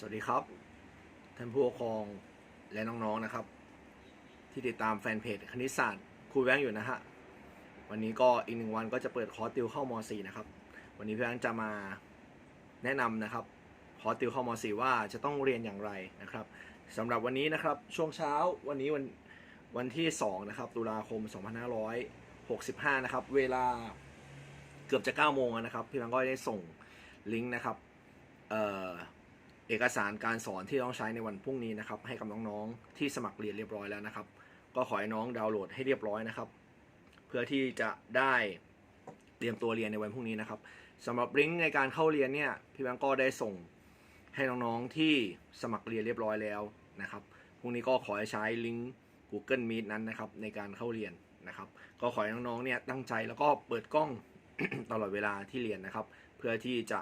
สวัสดีครับ ท่านผู้ปกครองและน้องๆนะครับ ที่ติดตามแฟนเพจคณิตศาสตร์ครูแบงค์อยู่นะฮะวันนี้ก็อีกหนึ่งวันก็จะเปิดคอร์สติวเข้าม .4 นะครับ วันนี้พี่แบงค์จะมาแนะนำนะครับคอร์สติวเข้าม .4 ว่าจะต้องเรียนอย่างไรนะครับสำหรับวันนี้นะครับช่วงเช้าวันนี้วันวันที่2นะครับตุลาคม 2565 นะครับ เวลาเกือบจะ9โมงนะครับ พี่แบงค์ก็ได้ส่งลิงก์นะครับเอ่อ เอกสารการสอนที่ต้องใช้ในวันพรุ่งนี้นะครับให้กับน้องๆที่สมัครเรียนเรียบร้อยแล้วนะครับ ก็ขอให้น้องดาวน์โหลดให้เรียบร้อยนะครับ เพื่อที่จะได้เตรียมตัวเรียนในวันพรุ่งนี้นะครับสำหรับลิงก์ในการเข้าเรียนเนี่ยพี่แบงก์ก็ได้ส่งให้น้องๆที่สมัครเรียนเรียบร้อยแล้วนะครับพรุ่งนี้ก็ขอให้ใช้ลิงก์ Google Meet นั้นนะครับในการเข้าเรียนนะครับ ก็ขอให้น้องๆเนี่ยตั้งใจแล้วก็เปิดกล้องตลอดเวลาที่เรียนนะครับ เพื่อที่จะ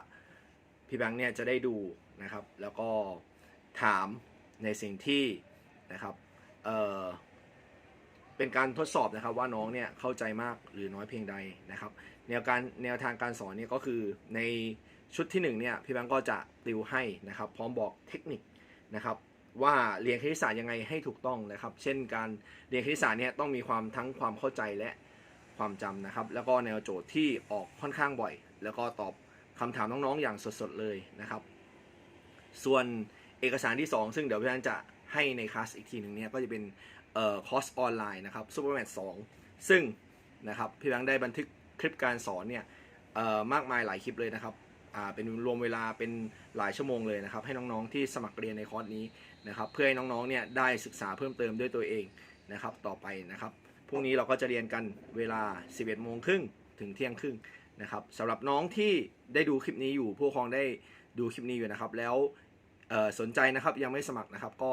พี่แบงค์เนี่ยจะได้ดูนะครับ แล้วก็ถามในสิ่งที่นะครับเออเป็นการทดสอบนะครับว่าน้องเนี่ยเข้าใจมากหรือน้อยเพียงใดนะครับ แนวการแนวทางการสอนเนี่ยก็คือในชุดที่หนึ่งเนี่ยพี่แบงค์ก็จะติวให้นะครับ พร้อมบอกเทคนิคนะครับว่าเรียนคณิตศาสตร์ยังไงให้ถูกต้องนะครับ เช่นการเรียนคณิตศาสตร์เนี่ยต้องมีความทั้งความเข้าใจและความจำนะครับ แล้วก็แนวโจทย์ที่ออกค่อนข้างบ่อย แล้วก็ตอบ คำถามน้องๆอย่างสดๆเลยนะครับ ส่วนเอกสารที่ 2 ซึ่งเดี๋ยวพี่อันจะให้ในคลาสอีกทีหนึ่งเนี่ยก็จะเป็นเอ่อคอร์สออนไลน์นะครับ Supermat 2ซึ่งนะครับพี่แบงค์ได้บันทึกคลิปการสอนเนี่ยเอ่อมากมายหลายคลิปเลยนะครับอ่าเป็นรวมเวลาเป็นหลายชั่วโมงเลยนะครับ ให้น้องๆที่สมัครเรียนในคอร์สนี้นะครับเพื่อให้น้องๆเนี่ยได้ศึกษาเพิ่มเติมด้วยตัวเองนะครับต่อไปนะครับพรุ่งนี้เราก็จะเรียนกันเวลา 11โมงครึ่งถึงเที่ยงครึ่ง นะครับสำหรับน้องที่ได้ดูคลิปนี้อยู่ผู้ปกครองได้ดูคลิปนี้อยู่นะครับ แล้วสนใจนะครับยังไม่สมัครนะครับ ก็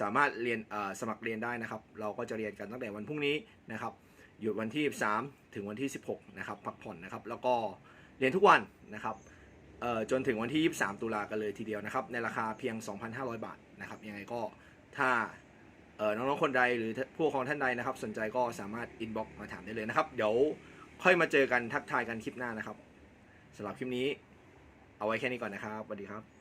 สามารถเรียนสมัครเรียนได้นะครับ เราก็จะเรียนกันตั้งแต่วันพรุ่งนี้นะครับ หยุดวันที่13ถึงวันที่ 16 นะครับพักผ่อนนะครับ แล้วก็เรียนทุกวันนะครับจนถึงวันที่ 23 ตุลากันเลยทีเดียวนะครับ ในราคาเพียง 2,500 บาทนะครับยังไงก็ถ้าน้องๆคนใดหรือผู้ปกครองท่านใดนะครับ สนใจก็สามารถอินบ็อกมาถามได้เลยนะครับ เดี๋ยว ค่อยมาเจอกันทักทายกันคลิปหน้านะครับสำหรับคลิปนี้ เอาไว้แค่นี้ก่อนนะครับสวัสดีครับ